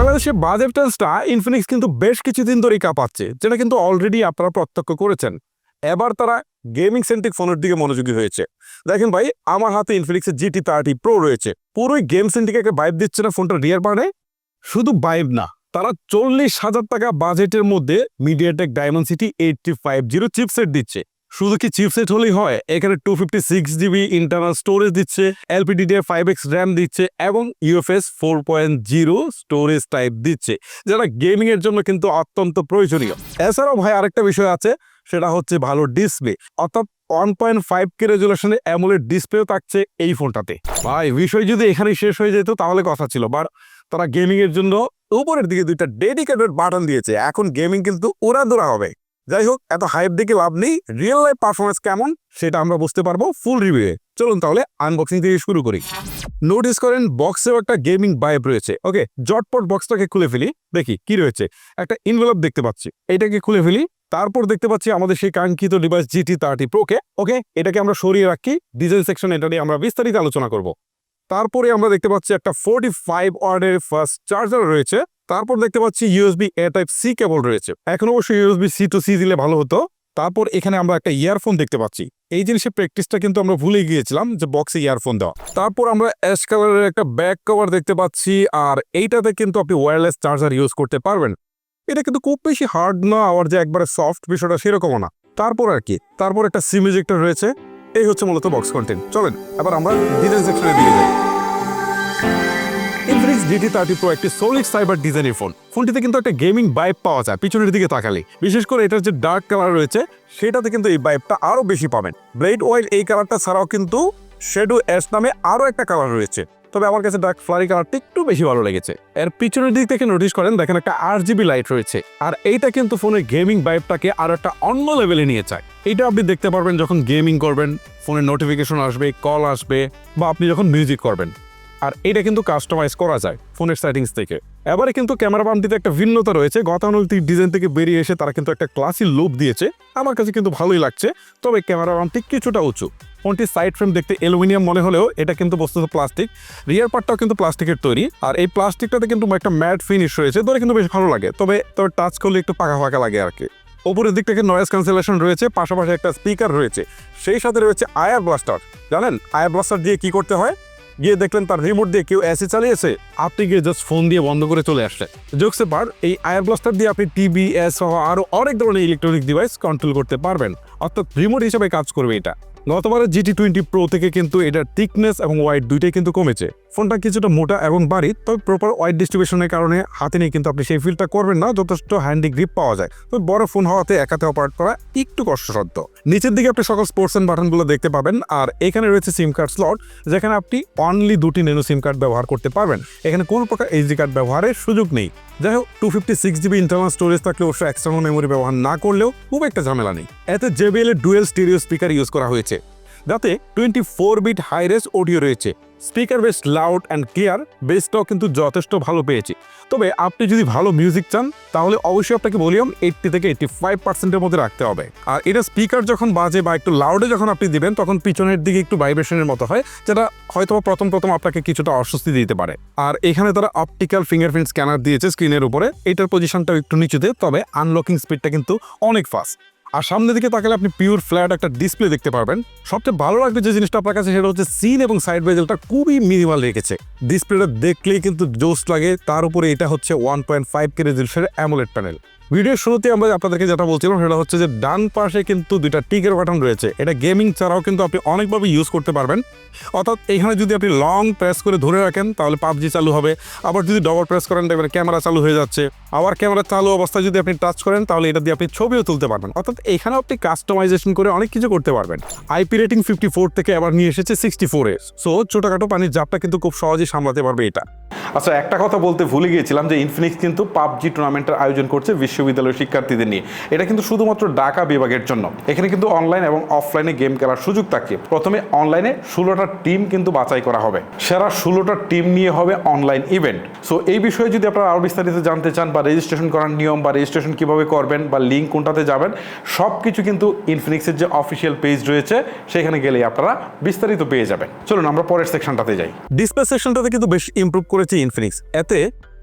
বাংলাদেশে budget টেন্সটা Infinix কিন্তু বেশ কিছুদিন ধরেই কাঁপাচ্ছে, যেটা কিন্তু অলরেডি আপনারা প্রত্যক্ষ করেছেন। এবার তারা গেমিং সেন্ট্রিক ফোনের দিকে মনোযোগী হয়েছে। দেখেন ভাই, আমার হাতে ইনফিনিক্সের জিটি থার্টি প্রো রয়েছে। পুরোই গেম সেন্ট্রিক একটা বাইব দিচ্ছে না ফোনটা রিয়ার পারে শুধু বাইব না, তারা চল্লিশ হাজার টাকা বাজেটের মধ্যে MediaTek Dimensity eighty five zero chipset দিচ্ছে। শুধু কি চিপসেট হলেই হয়? এখানে two fifty six GB internal storage দিচ্ছে এলপিডিডিআর ফাইভ এক্স র্যাম দিচ্ছে এবং UFS four point zero storage type দিচ্ছে, যেটা গেমিং এর জন্য কিন্তু অত্যন্ত প্রয়োজনীয়। এছাড়াও ভাই আরেকটা বিষয় আছে, সেটা হচ্ছে ভালো ডিসপ্লে অর্থাৎ ওয়ান পয়েন্ট ফাইভ কে রেজুলেশনে অ্যামোলেড ডিসপ্লেও থাকছে এই ফোনটাতে। ভাই, বিষয় যদি এখানেই শেষ হয়ে যেত তাহলে কথা ছিল বাট তারা গেমিং এর জন্য উপরের দিকে দুইটা ডেডিকেটেড বাটন দিয়েছে, এখন গেমিং কিন্তু ওরা উড়াদুরা হবে। যাই হোক এত হাইপ দিকে লাভ নেই। রিয়েল লাইফ পারফরমেন্স কেমন, সেটা আমরা বুঝতে পারব ফুল রিভিউয়ে চলুন তাহলে আনবক্সিং থেকে শুরু করি। নোটিস করেন বক্সেও একটা গেমিং বাইব রয়েছে ওকে জটপট বক্সটাকে খুলে ফেলি, দেখি কি রয়েছে। একটা ইনভেলপ দেখতে পাচ্ছি, এটাকে খুলে ফেলি, তারপর দেখতে পাচ্ছি আমাদের সেই কাঙ্ক্ষিত ডিভাইস জিটি থার্টি প্রোকে ওকে এটাকে আমরা সরিয়ে রাখি ডিজাইন সেকশন এটা নিয়ে আমরা বিস্তারিত আলোচনা করব। তারপরে আমরা দেখতে পাচ্ছি একটা ফোর্টি ফাইভ ওয়ার্ডের ফার্স্ট চার্জার রয়েছে তারপর দেখতে পাচ্ছি USB A type C cable রয়েছে। এখন অবশ্যই ইউএসবি সি টু সি দিলে ভালো হতো। তারপর এখানে আমরা একটা ইয়ারফোন দেখতে পাচ্ছি। এই জিনিসের প্র্যাকটিসটা কিন্তু আমরা ভুলে গিয়েছিলাম যে বক্সে ইয়ারফোন দেওয়া। তারপর আমরা অ্যাশ কালারের একটা ব্যাক কভার দেখতে পাচ্ছি। আর এইটাতে কিন্তু আপনি ওয়্যারলেস চার্জার ইউজ করতে পারবেন। এটা কিন্তু খুব বেশি হার্ড না, আবার যে একবারে সফট বিষয়টা সেরকমও না। তারপর আর কি, তারপর একটা সিম ইজেক্টর রয়েছে। এই হচ্ছে মূলত বক্স কন্টেন্ট চলেন, এবার আমরা ডিজাইন সেকশনে দিয়ে যাই। ইনফিনিক্স ডিটি থার্টি প্রো একটি সলিড সাইবার ডিজাইনের ফোন ফোনটিতে কিন্তু একটা গেমিং বাইপ পাওয়া যায়, পিছনের দিকে তাকালে বিশেষ করে এটার যে ডার্ক কালার রয়েছে, সেটাতে কিন্তু এই বাইবটা আরও বেশি পাবেন। ব্লেড ওয়াইল এই কালারটা ছাড়াও কিন্তু শেডু অ্যাশ নামে আরও একটা কালার রয়েছে। তবে আমার কাছে ডার্ক ফ্লারি কালারটা একটু বেশি ভালো লেগেছে। এর পিছনের দিক থেকে নোটিস করেন, দেখেন একটা আর জিবি লাইট রয়েছে। আর এইটা কিন্তু ফোনের গেমিং বাইবটাকে আরও একটা অন্য লেভেলে নিয়ে যায়। এটা আপনি দেখতে পারবেন যখন গেমিং করবেন ফোনে নোটিফিকেশন আসবে কল আসবে, বা আপনি যখন মিউজিক করবেন। আর এটা কিন্তু কাস্টমাইজ করা যায় ফোনের সেটিংস থেকে। এবারে কিন্তু ক্যামেরা বামটিতে একটা ভিন্নতা রয়েছে, গতানুগতিক ডিজাইন থেকে বেরিয়ে এসে তারা কিন্তু একটা ক্লাসি লুক দিয়েছে। আমার কাছে কিন্তু ভালোই লাগছে, তবে ক্যামেরা বামটি কিছুটা উঁচু। ফোনটির সাইড ফ্রেম দেখতে অ্যালুমিনিয়াম মনে হলেও এটা কিন্তু বস্তুত প্লাস্টিক রিয়ার পার্টটাও কিন্তু প্লাস্টিকের তৈরি, আর এই প্লাস্টিকটাতে কিন্তু একটা ম্যাট ফিনিশ রয়েছে, ধরে কিন্তু বেশ ভালো লাগে, তবে তবে টাচ করলে একটু পাকা ফাঁকা লাগে আর কি। ওপরের দিক থেকে নয়েজ ক্যান্সেলেশন রয়েছে, পাশাপাশি একটা স্পিকার রয়েছে, সেই সাথে রয়েছে আয়ার ব্লাস্টার জানেন, আয়ার ব্লাস্টার দিয়ে কি করতে হয়? গিয়ে দেখলেন তার রিমোট দিয়ে কেউ এসি চালিয়েছে। আপনি গিয়ে জাস্ট ফোন দিয়ে বন্ধ করে চলে আসছে জোকসে পার এই আয়ার ব্লাস্টার দিয়ে আপনি টিভি এস সহ আরও অনেক ধরনের ইলেকট্রনিক ডিভাইস কন্ট্রোল করতে পারবেন। অর্থাৎ রিমোট হিসেবে কাজ করবে এটা। গতবারের জিটি টোয়েন্টি প্রো থেকে কিন্তু এটার থিকনেস এবং ওয়াইড দুইটাই কিন্তু কমেছে। ফোনটা কিছুটা মোটা এবং বাড়ি তবে প্রপার ওয়াইড ডিস্ট্রিবিউশনের কারণে হাতে নিয়ে কিন্তু আপনি সেই ফিলটা করবেন না, যথেষ্ট হ্যান্ডি গ্রিপ পাওয়া যায়। তবে বড় ফোন হওয়াতে একাতে অপারেট করা একটু কষ্টসাধ্য। নিচের দিকে আপনি সকল স্পোর্টস এন্ড বাটনগুলো দেখতে পাবেন, আর এখানে রয়েছে সিম কার্ড স্লট যেখানে আপনি অনলি দুটি নেনো সিম কার্ড ব্যবহার করতে পারবেন। এখানে কোনো প্রকার এইচডি কার্ড ব্যবহারের সুযোগ নেই। যাই হোক two fifty six GB internal storage থাকলে অবশ্যই এক্সটার্নাল মেমোরি ব্যবহার না করলেও খুব একটা ঝামেলা নেই। এতে জেবিএল এর ডুয়েল স্টিরিও স্পিকার ইউজ করা হয়েছে। যাতে twenty four bit hi res audio রয়েছে। স্পিকার বেশ লাউড অ্যান্ড ক্লিয়ার বেসটাও কিন্তু যথেষ্ট ভালো পেয়েছে। তবে আপনি যদি ভালো মিউজিক চান, তাহলে অবশ্যই আপনাকে ভলিউম এইটটি থেকে এইটটি ফাইভ পার্সেন্টের মধ্যে রাখতে হবে। আর এটা স্পিকার যখন বাজে বা একটু লাউডে যখন আপনি দিবেন, তখন পিছনের দিকে একটু ভাইব্রেশনের মতো হয়, যেটা হয়তো প্রথম প্রথম আপনাকে কিছুটা অস্বস্তি দিতে পারে। আর এখানে তারা অপটিক্যাল ফিঙ্গারপ্রিন্ট স্ক্যানার দিয়েছে স্ক্রিনের উপরে। এটার পজিশনটাও একটু নিচুতে, তবে আনলকিং স্পিডটা কিন্তু অনেক ফাস্ট আর সামনের দিকে তাকালে আপনি পিওর ফ্ল্যাট একটা ডিসপ্লে দেখতে পারবেন। সবচেয়ে ভালো লাগবে যে জিনিসটা আপনার কাছে সেটা হচ্ছে সিন এবং সাইড বেজেলটা খুবই মিনিমাল রেখেছে। ডিসপ্লেটা দেখলেই কিন্তু জোস লাগে। তার উপরে এটা হচ্ছে ওয়ান পয়েন্ট ফাইভ কে রেজুলেশনের অ্যামোলেট প্যানেল ভিডিওর শুরুতে আমরা আপনাদেরকে যেটা বলছিলাম, সেটা হচ্ছে যে ডান পাশে কিন্তু দুইটা টিকের বাটন রয়েছে। এটা গেমিং ছাড়াও কিন্তু আপনি অনেকভাবে ইউজ করতে পারবেন। অর্থাৎ এখানে যদি আপনি লং প্রেস করে ধরে রাখেন, তাহলে পাবজি চালু হবে। আবার যদি ডবল প্রেস করেন, দেখবেন ক্যামেরা চালু হয়ে যাচ্ছে। আবার ক্যামেরা চালু অবস্থায় যদি আপনি টাচ করেন, তাহলে এটা দিয়ে আপনি ছবিও তুলতে পারবেন। অর্থাৎ এখানেও আপনি কাস্টমাইজেশন করে অনেক কিছু করতে পারবেন। আইপি রেটিং ফিফটি ফোর থেকে আবার নিয়ে এসেছে সিক্সটি ফোরে সো ছোটোখাটো পানির জাপটা কিন্তু খুব সহজেই সামলাতে পারবে এটা। আচ্ছা একটা কথা বলতে ভুলে গিয়েছিলাম যে ইনফিনিক্স কিন্তু পাবজি টুর্নামেন্টের আয়োজন করছে বিশ্ববিদ্যালয়ের শিক্ষার্থীদের নিয়ে। এটা কিন্তু শুধুমাত্র ঢাকা বিভাগের জন্য। এখানে কিন্তু অনলাইন এবং অফলাইনে গেম খেলার সুযোগ থাকে। প্রথমে অনলাইনে ষোলোটা টিম কিন্তু বাছাই করা হবে। সেরা ষোলোটা টিম নিয়ে হবে অনলাইন ইভেন্ট সো এই বিষয়ে যদি আপনারা আরও বিস্তারিত জানতে চান বা রেজিস্ট্রেশন করার নিয়ম বা রেজিস্ট্রেশন কীভাবে করবেন বা লিঙ্ক কোনটাতে যাবেন সব কিছু কিন্তু ইনফিনিক্সের যে অফিসিয়াল পেজ রয়েছে, সেখানে গেলেই আপনারা বিস্তারিত পেয়ে যাবেন। চলুন, আমরা পরের সেকশনটাতে যাই। ডিসপ্লে সেকশনটাতে কিন্তু বেশ ইমপ্রুভ করেছে ইনফিনিক্স এতে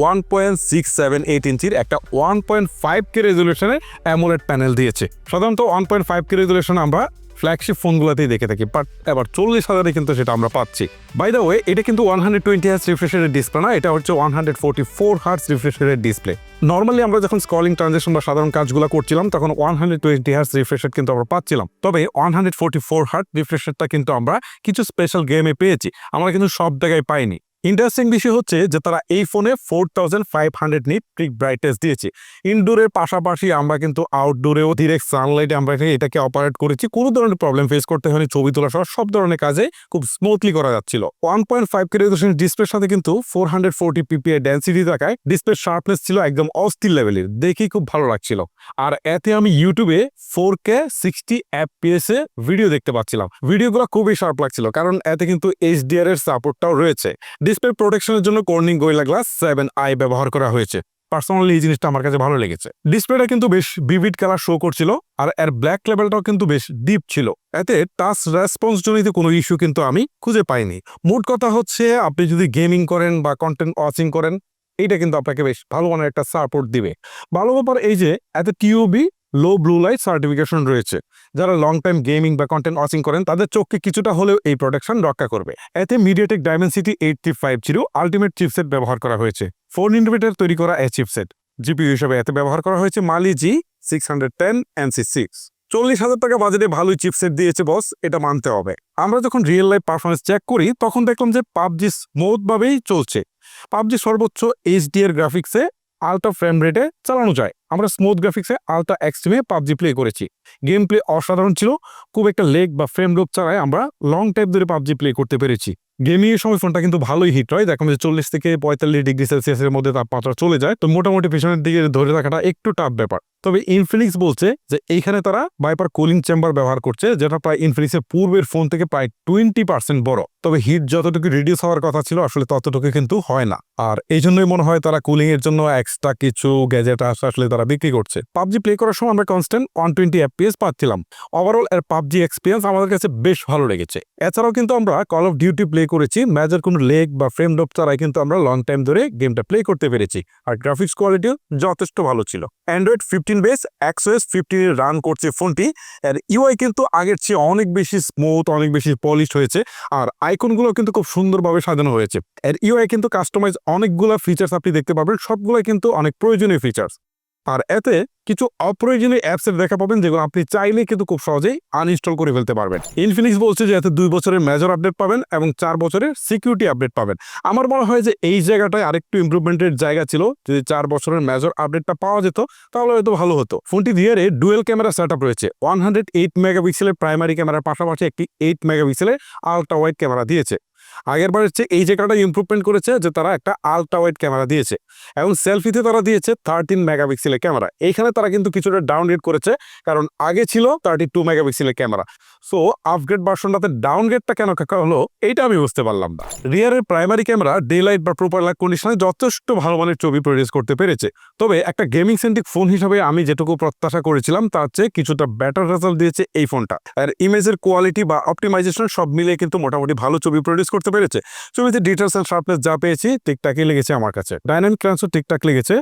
one point six seven eight ইঞ্চির একটা ওয়ান পয়েন্ট ফাইভ কে রেজলিউশনের অ্যামোলেড প্যানেল দিয়েছে। সাধারণত one point five K resolution আমরা ফ্ল্যাগশিপ ফোনগুলোতেই দেখে থাকি বাট এবার চল্লিশ হাজারে কিন্তু সেটা আমরা পাচ্ছি। বাই দ্য ওয়ে এটা কিন্তু ওয়ান হান্ড্রেড টোয়েন্টি হার্স রিফ্রেশারের ডিসপ্লে না, এটা হচ্ছে one hundred forty four hertz রিফ্রেশারের display normally আমরা যখন স্কলিং ট্রানজেকশন বা সাধারণ কাজগুলো করছিলাম, তখন one hundred twenty hertz refresher কিন্তু আমরা পাচ্ছিলাম। তবে one hundred forty four hertz রিফ্রেশারটা কিন্তু আমরা কিছু স্পেশাল গেমে পেয়েছি, আমরা কিন্তু সব জায়গায় পাইনি। ইন্টারেস্টিং বিষয় হচ্ছে যে তারা এই ফোনে four thousand five hundred nit trick brightness দিয়েছে। ইনডোরের পাশাপাশি আমরা কিন্তু আউটডোরেও ডিরেক্ট সানলাইটে আমরা এটাকে অপারেট করেছি। কোনো ধরনের প্রবলেম ফেস করতে হয়নি, ছবি তোলা সহ সব ধরনের কাজে খুব স্মুথলি করা যাচ্ছিল। ওয়ান পয়েন্ট ফাইভ কে ডিসপ্লের সাথে কিন্তু four hundred forty PPI density থাকায় ডিসপ্লে শার্পনেস ছিল একদম অস্থির লেভেলের দেখেই খুব ভালো লাগছিল। আর এতে আমি ইউটিউবে ফোর কে সিক্সটি এফপিএস এ ভিডিও দেখতে পাচ্ছিলাম। ভিডিওগুলো খুবই শার্প লাগছিল, কারণ এতে কিন্তু এইচডিআর এর সাপোর্টটাও রয়েছে। ডিসপ্লে প্রোটেকশনের জন্য Corning Gorilla glass seven i ব্যবহার করা হয়েছে। পার্সোনালি এই জিনিসটা আমার কাছে ভালো লেগেছে। ডিসপ্লেটা কিন্তু বেশ ভিভিড কালার শো করছিল, আর এর ব্ল্যাক লেভেলটাও কিন্তু বেশ ডিপ ছিল। এতে টাচ রেসপন্স জনিত কোনো ইস্যু কিন্তু আমি খুঁজে পাইনি। মোট কথা হচ্ছে, আপনি যদি গেমিং করেন বা কন্টেন্ট ওয়াচিং করেন, এইটা কিন্তু আপনাকে বেশ ভালো মানের একটা সাপোর্ট দিবে। ভালো ব্যাপার এই যে, এতে TUV low blue light certification রয়েছে। যারা লং টাইম গেমিং বা কন্টেন্ট ওয়াচিং করেন, তাদের চোখকে কিছুটা হলেও এই প্রোটেকশন রক্ষা করবে। এতে MediaTek Dimensity eight three five zero ultimate chipset ব্যবহার করা হয়েছে। ফোর ইন্ডিভিটার তৈরি করা এই চিপসেট জিপিইউ হিসেবে এতে ব্যবহার করা হয়েছে Mali G six hundred ten MC six চল্লিশ হাজার টাকা বাজেটে ভালোই চিপসেট দিয়েছে বস এটা মানতে হবে। আমরা যখন রিয়েল লাইফ পারফরমেন্স চেক করি, তখন দেখলাম যে পাবজি স্মুথ ভাবেই চলছে। পাবজি সর্বোচ্চ এইচডি এর গ্রাফিক্সে আলট্রা ফ্রেম রেটে চালানো যায়। আমরা স্মুথ গ্রাফিক্সে আলট্রা এক্সট্রিমে পাবজি প্লে করেছি। গেম প্লে অসাধারণ ছিল, খুব একটা লেগ বা ফ্রেম রোপ ছাড়াই আমরা লং টাইপ ধরে পাবজি প্লে করতে পেরেছি। গেমিং সময় ফোনটা কিন্তু ভালোই হিট হয়, দেখো যে চল্লিশ থেকে পঁয়তাল্লিশ ডিগ্রি সেলসিয়াসের মধ্যে তাপমাত্রা চলে যায়, তো মোটামুটি পেছনের দিকে ধরে রাখাটা একটু টাফ ব্যাপার। তবে ইনফিনিক্স বলছে যে এইখানে তারা বাইপার কুলিং চেম্বার ব্যবহার করছে, যেটা প্রায় ইনফিনিক্সের পূর্বের ফোন থেকে প্রায় টোয়েন্টি পার্সেন্ট বড়। তবে হিট যতটুকু রিডিউস হওয়ার কথা ছিল, আসলে ততটুকু কিন্তু হয় না। আর এই জন্যই মনে হয় তারা কুলিং এর জন্য এক্সট্রা কিছু গ্যাজেট আসলে তারা বিক্রি করছে। পাবজি প্লে করার সময় আমরা কনস্ট্যান্ট ওয়ান টোয়েন্টি এফপিএস পাচ্ছিলাম। ওভারঅল এর পাবজি এক্সপিরিয়েন্স আমাদের কাছে বেশ ভালো লেগেছে। এছাড়াও কিন্তু আমরা কল অফ ডিউটি প্লে করেছি। ম্যাচের কোনো লেগ বা ফ্রেম ডপ ছাড়াই কিন্তু আমরা লং টাইম ধরে গেমটা প্লে করতে পেরেছি। আর গ্রাফিক্স কোয়ালিটিও যথেষ্ট ভালো ছিল। Android fifteen base XOS fifteen run করছে ফোনটি। এর ইউআই কিন্তু আগের চেয়ে অনেক বেশি স্মুথ অনেক বেশি পলিশ হয়েছে। আর আইকনগুলো কিন্তু খুব সুন্দরভাবে সাজানো হয়েছে। এর ইউআই কিন্তু কাস্টমাইজ অনেকগুলো ফিচার্স আপনি দেখতে পাবেন সবগুলোই কিন্তু অনেক প্রয়োজনীয় ফিচার্স আর এতে কিছু অপ্রয়োজনীয় অ্যাপসের দেখা পাবেন যেগুলো আপনি চাইলে কিন্তু খুব সহজেই আনইনস্টল করে ফেলতে পারবেন। ইনফিনিক্স বলছে যে এতে দুই বছরের মেজর আপডেট পাবেন এবং চার বছরের সিকিউরিটি আপডেট পাবেন। আমার মনে হয় যে এই জায়গাটায় আরেকটু ইমপ্রুভমেন্টের জায়গা ছিল। যদি চার বছরের মেজর আপডেটটা পাওয়া যেত, তাহলে হয়তো ভালো হতো। ফোনটি রিয়ারে ডুয়েল ক্যামেরা সেট রয়েছে। ওয়ান হান্ড্রেড এইট মেগাপিক্সেলের প্রাইমারি ক্যামেরার পাশাপাশি একটি এইট মেগাপিক্সেলের আলট্রা ওয়াইড ক্যামেরা দিয়েছে। আগের বারের চেয়ে এই জায়গাটা ইমপ্রুভমেন্ট করেছে যে তারা একটা আলট্রা ওয়াইড ক্যামেরা দিয়েছে এবং সেলফিতে তারা দিয়েছে থার্টিন মেগাপিক্সেলের ক্যামেরা এইখানে তারা কিন্তু কিছুটা ডাউনগ্রেড করেছে, কারণ আগে ছিল থার্টি টু মেগাপিক্সেলের ক্যামেরা সো আপগ্রেড ভার্সনটাতে ডাউনগ্রেডটা কেন কাকা হলো এইটা আমি বুঝতে পারলাম না। রিয়ারের প্রাইমারি ক্যামেরা ডে লাইট বা প্রপার লাইট কন্ডিশনে যথেষ্ট ভালো মানের ছবি প্রডিউস করতে পেরেছে। তবে একটা গেমিং সেন্ট্রিক ফোন হিসাবে আমি যেটুকু প্রত্যাশা করেছিলাম, তার চেয়ে কিছুটা বেটার রেজাল্ট দিয়েছে এই ফোনটা আর ইমেজের কোয়ালিটি বা অপটিমাইজেশন সব মিলিয়ে কিন্তু মোটামুটি ভালো ছবি প্রডিউস করতে পেরেছে? ছবিতে ডিটেলস অ্যান্ড শার্পনেস যা পেয়েছি ঠিকঠাকই লেগেছে আমার কাছে। ডাইনামিক ট্রান্সও ঠিকঠাক লেগেছে,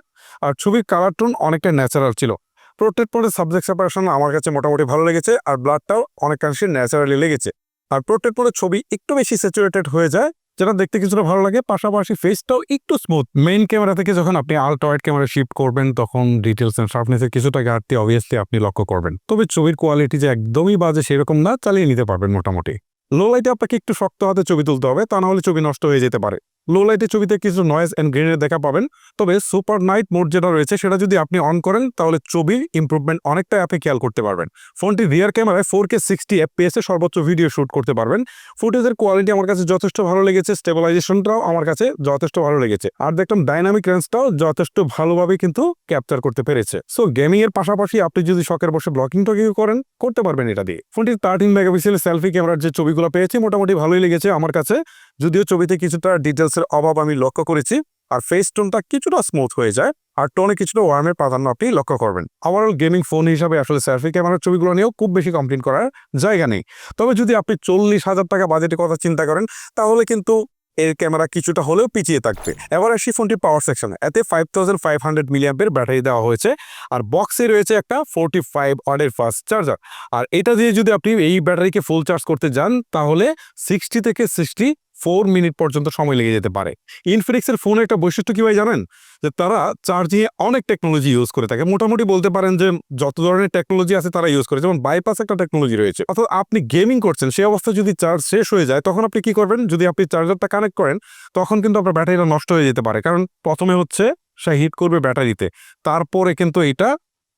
আর ছবির কালার টোন অনেকটা ন্যাচারাল ছিল। প্রোটেক্ট পরে সাবজেক্ট সেপারেশন আমার কাছে মোটামুটি ভালো লেগেছে, আর ব্লাডটাও অনেকাংশে ন্যাচারালি লেগেছে। আর প্রোটেক্ট পরে ছবি একটু বেশি স্যাচুরেটেড হয়ে যায়, যেটা দেখতে কিছুটা ভালো লাগে। পাশাপাশি ফেসটাও একটু স্মুথ মেইন ক্যামেরা থেকে যখন আপনি আলট্রা ক্যামেরা শিফট করবেন, তখন ডিটেলস এন্ড শার্পনেসের কিছুটা ঘাটতি অবভিয়াসলি আপনি লক্ষ্য করবেন। তবে ছবির কোয়ালিটি যে একদমই বাজে সেরকম না, চালিয়ে নিতে পারবেন মোটামুটি। লো লাইটে আপনাকে একটু শক্ত হাতে ছবি তুলতে হবে, তা নাহলে ছবি নষ্ট হয়ে যেতে পারে। লো লাইটে ছবিতে কিছু নয়েজ অ্যান্ড গ্রেনের দেখা পাবেন। তবে সুপার নাইট মোড যেটা রয়েছে, সেটা যদি আপনি অন করেন, তাহলে ছবির ইমপ্রুভমেন্ট অনেকটা অ্যাপে খেয়াল করতে পারবেন। ফোনটি রিয়ার ক্যামেরায় ফোর কে সিক্সটি এফপিএস সর্বোচ্চ ভিডিও শুট করতে পারবেন। ফুটেজের কোয়ালিটি আমার কাছে যথেষ্ট ভালো লেগেছে স্টেবিলাইজেশনটাও আমার কাছে যথেষ্ট ভালো লেগেছে। আর দেখলাম ডাইনামিক রেঞ্জটাও যথেষ্ট ভালোভাবে কিন্তু ক্যাপচার করতে পেরেছে। সো গেমিং এর পাশাপাশি আপনি যদি শখের বসে ব্লকিং টকিং করেন, করতে পারবেন এটা দিয়ে। ফোনটি থার্টিন মেগাপিক্সেলের সেলফি ক্যামেরার যে ছবিগুলো পেয়েছি, মোটামুটি ভালোই লেগেছে আমার কাছে। যদিও ছবিতে কিছুটা ডিটেলসের অভাব আমি লক্ষ্য করেছি, আর ফেস টোনটা কিছুটা স্মুথ হয়ে যায়, আর টোনে কিছুটা ওয়ার্মের প্রাধান্য আপনি লক্ষ্য করবেন। ওভারঅল গেমিং ফোন হিসাবে আসলে সেলফি ক্যামেরার ছবিগুলো নিয়েও খুব বেশি কমপ্লেন করার জায়গা নেই। তবে যদি আপনি চল্লিশ হাজার টাকা বাজেটের কথা চিন্তা করেন, তাহলে কিন্তু এর ক্যামেরা কিছুটা হলেও পিছিয়ে থাকবে। এবার আসি ফোনটির পাওয়ার সেকশনে এতে ফাইভ থাউজেন্ড ফাইভ হান্ড্রেড মিলিয়াম্পের ব্যাটারি দেওয়া হয়েছে, আর বক্সে রয়েছে একটা ফোরটি ফাইভ ওয়ার্ডের ফাস্ট চার্জার আর এটা দিয়ে যদি আপনি এই ব্যাটারিকে ফুল চার্জ করতে যান, তাহলে সিক্সটি থেকে সিক্সটি ফোর মিনিট পর্যন্ত সময় লেগে যেতে পারে। ইনফিনিক্সের ফোনের একটা বৈশিষ্ট্য কি ভাই জানেন? যে তারা চার্জিংয়ে অনেক টেকনোলজি ইউজ করে থাকে। মোটামুটি বলতে পারেন যে যত ধরনের টেকনোলজি আছে তারা ইউজ করে। যেমন বাইপাস একটা টেকনোলজি রয়েছে। অর্থাৎ আপনি গেমিং করছেন সেই অবস্থায় যদি চার্জ শেষ হয়ে যায়, তখন আপনি কি করবেন? যদি আপনি চার্জারটা কানেক্ট করেন, তখন কিন্তু আপনার ব্যাটারিটা নষ্ট হয়ে যেতে পারে। কারণ প্রথমে হচ্ছে সে হিট করবে ব্যাটারিতে। তারপরে কিন্তু এটা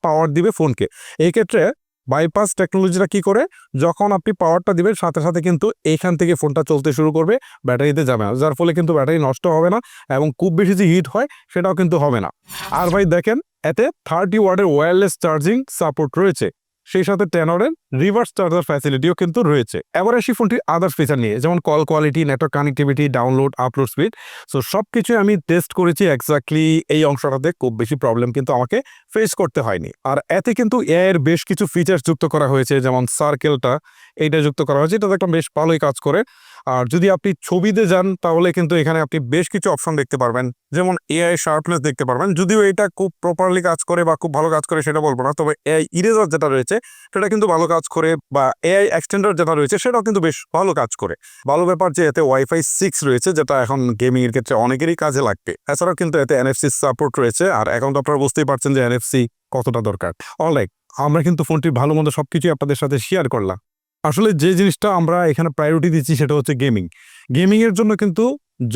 পাওয়ার দিবে ফোনকে এই ক্ষেত্রে বাইপাস টেকনোলজিটা কি করে? যখন আপনি পাওয়ারটা দিবেন, সাথে সাথে কিন্তু এইখান থেকে ফোনটা চলতে শুরু করবে, ব্যাটারিতে যাবে না। যার ফলে কিন্তু ব্যাটারি নষ্ট হবে না এবং খুব বেশি যে হিট হয়, সেটাও কিন্তু হবে না। আর ভাই দেখেন, এতে থার্টি ওয়ার্ডের ওয়্যারলেস চার্জিং সাপোর্ট রয়েছে। সেই সাথে টেনরের রিভার্স চার্জার ফ্যাসিলিটিও কিন্তু রয়েছে। এবার আসি ফোনটির আদার্স ফিচার নিয়ে, যেমন call quality network connectivity download upload speed so সব কিছুই আমি টেস্ট করেছি এক্স্যাক্টলি এই অংশটাতে, খুব বেশি প্রবলেম কিন্তু আমাকে ফেস করতে হয়নি। আর এতে কিন্তু এআইয়ের বেশ কিছু ফিচার্স যুক্ত করা হয়েছে, যেমন সার্কেলটা এইটা যুক্ত করা হয়েছে এটা একটা বেশ ভালোই কাজ করে। আর যদি আপনি ছবিতে যান, তাহলে কিন্তু এখানে আপনি বেশ কিছু অপশন দেখতে পারবেন। যেমন এআই শার্পনেস দেখতে পারবেন। যদিও এটা খুব প্রপারলি কাজ করে বা খুব ভালো কাজ করে সেটা বলব না, তবে এআই ইরেজার যেটা রয়েছে, সেটা কিন্তু ভালো কাজ করে বা এআই এক্সটেন্ডার যেটা রয়েছে, সেটাও কিন্তু বেশ ভালো কাজ করে। ভালো ব্যাপার যে এতে ওয়াইফাই সিক্স রয়েছে, যেটা এখন গেমিং এর ক্ষেত্রে অনেকেরই কাজে লাগবে। এছাড়াও কিন্তু এতে এনএফসি সাপোর্ট রয়েছে, আর এখন তো আপনারা বুঝতেই পারছেন যে এনএফসি কতটা দরকার। অলরাইট আমরা কিন্তু ফোনটির ভালো মন্দ সবকিছুই আপনাদের সাথে শেয়ার করলাম। আসলে যে জিনিসটা আমরা এখানে প্রায়োরিটি দিচ্ছি সেটা হচ্ছে গেমিং গেমিং এর জন্য কিন্তু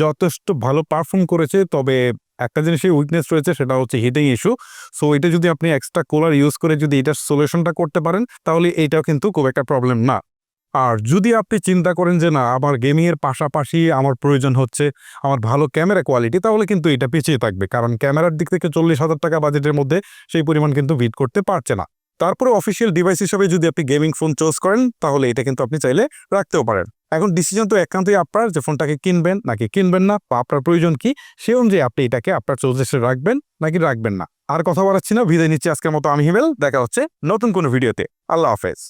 যথেষ্ট ভালো পারফর্ম করেছে, তবে একটা জিনিসের উইকনেস রয়েছে, সেটা হচ্ছে হিটিং ইস্যু সো এটা যদি আপনি এক্সট্রা কুলার ইউজ করে যদি এটার সলিউশনটা করতে পারেন, তাহলে এটাও কিন্তু খুব একটা প্রবলেম না। আর যদি আপনি চিন্তা করেন যে না, আমার গেমিং এর পাশাপাশি আমার প্রয়োজন হচ্ছে আমার ভালো ক্যামেরা কোয়ালিটি তাহলে কিন্তু এটা পিছিয়ে থাকবে। কারণ ক্যামেরার দিক থেকে চল্লিশ হাজার টাকা বাজেটের মধ্যে সেই পরিমাণ কিন্তু ভিট করতে পারছে না। তারপরে অফিসিয়াল ডিভাইস হিসেবে যদি আপনি গেমিং ফোন চুজ করেন, তাহলে এটা কিন্তু আপনি চাইলে রাখতেও পারেন। এখন ডিসিশন তো একান্তই আপনার যে ফোনটাকে কিনবেন নাকি কিনবেন না বা আপনার প্রয়োজন কি, সে অনুযায়ী আপনি এটাকে আপনার চৌজেসে রাখবেন নাকি রাখবেন না। আর কথা বলাচ্ছি না ভিদে নিচ্ছে আজকের মতো আমি হিমেল, দেখা হচ্ছে নতুন কোনো ভিডিওতে আল্লাহ হাফেজ।